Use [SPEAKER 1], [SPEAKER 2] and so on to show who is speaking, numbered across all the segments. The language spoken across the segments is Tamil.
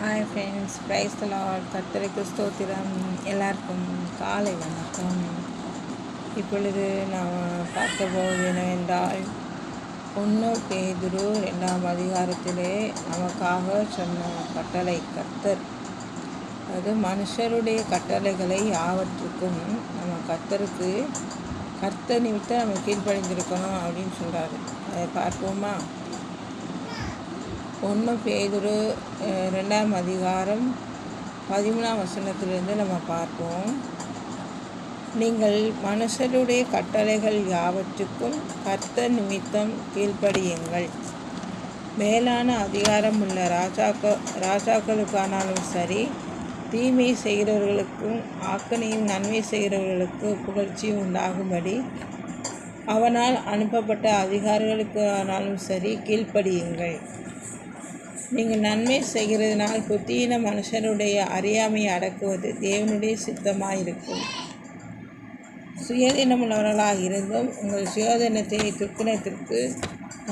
[SPEAKER 1] ஹாய் ஃப்ரெண்ட்ஸ் பிரைஸ் லார்ட் கர்த்தருக்கு ஸ்தோத்திரம். எல்லாருக்கும் காலை வணக்கம். இப்பொழுது நாம் பார்க்க போவது என்னவென்றால் ஒன்று பேதுரு ரெண்டாம் அதிகாரத்திலே நமக்காக சொன்ன கட்டளை கர்த்தர். அது மனுஷருடைய கட்டளைகளை யாவற்றுக்கும் நம்ம கத்தருக்கு கர்த்தர் நிமித்தம் நம்ம கீழ்ப்படைந்திருக்கணும் அப்படின்னு சொல்கிறாரு அதை பார்ப்போமா? ஒன்று பேதுரு ரெண்டாம் அதிகாரம் பதிமூணாம் வசனத்திலிருந்து நம்ம பார்ப்போம். நீங்கள் மனுஷருடைய கட்டளைகள் யாவற்றுக்கும் கர்த்த நிமித்தம் கீழ்ப்படியுங்கள். மேலான அதிகாரம் உள்ள ராஜாக்க ராஜாக்களுக்கானாலும் சரி தீமை செய்கிறவர்களுக்கும் ஆக்கனையும் நன்மை செய்கிறவர்களுக்கு புகழ்ச்சி உண்டாகும்படி அவனால் அனுப்பப்பட்ட அதிகாரிகளுக்கானாலும் சரி கீழ்ப்படியுங்கள். நீங்கள் நன்மை செய்கிறதுனால் புத்தியின மனுஷனுடைய அறியாமையை அடக்குவது தேவனுடைய சித்தமாக இருக்கும் சுயதினமுள்ளவர்களாக இருந்தும் உங்கள் சுயதினத்தை துக்கினத்திற்கு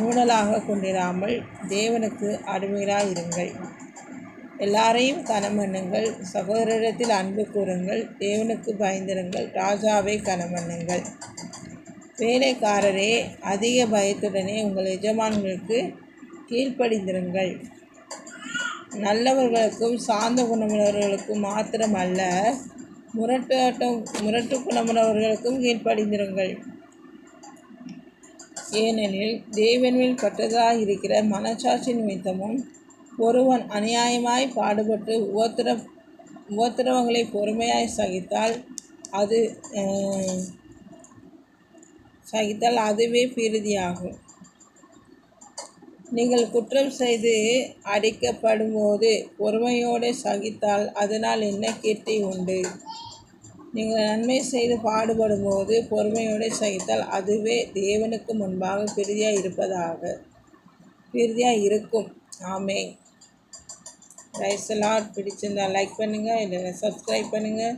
[SPEAKER 1] ஊழலாக கொண்டிராமல் தேவனுக்கு அடிமைகளாக இருங்கள். எல்லாரையும் கனமண்ணுங்கள் சகோதரத்தில் அன்பு கூறுங்கள். தேவனுக்கு பயந்திருங்கள். ராஜாவை கனமண்ணுங்கள் வேலைக்காரரே அதிக பயத்துடனே உங்கள் எஜமான்களுக்கு கீழ்ப்படிந்திருங்கள். நல்லவர்களுக்கும் சாந்த குணமுள்ளவர்களுக்கும் அல்ல முரட்டாட்டம் முரட்டு குணமுள்ளவர்களுக்கும் கீழ்ப்படிந்திருங்கள். ஏனெனில் தேவன்மேல் பட்டதாக இருக்கிற மனசாட்சி நிமித்தமும் ஒருவன் அநியாயமாய் பாடுபட்டு உபத்திர உபத்திரவங்களை பொறுமையாய் சகித்தால் அது சகித்தால் அதுவே பிரதியாகும். நீங்கள் குற்றம் செய்து அடிக்கப்படும்போது பொறுமையோடு சகித்தால் அதனால் என்ன கீர்த்தி உண்டு? நீங்கள் நன்மை செய்து பாடுபடும்போது பொறுமையோடு சகித்தால் அதுவே தேவனுக்கு முன்பாக பிரிதியாக இருப்பதாக பிரிதியாக இருக்கும். ஆமே ரைஸ் எல்லாம் பிடிச்சிருந்தா லைக் பண்ணுங்கள் இல்லைன்னா சப்ஸ்கிரைப் பண்ணுங்கள்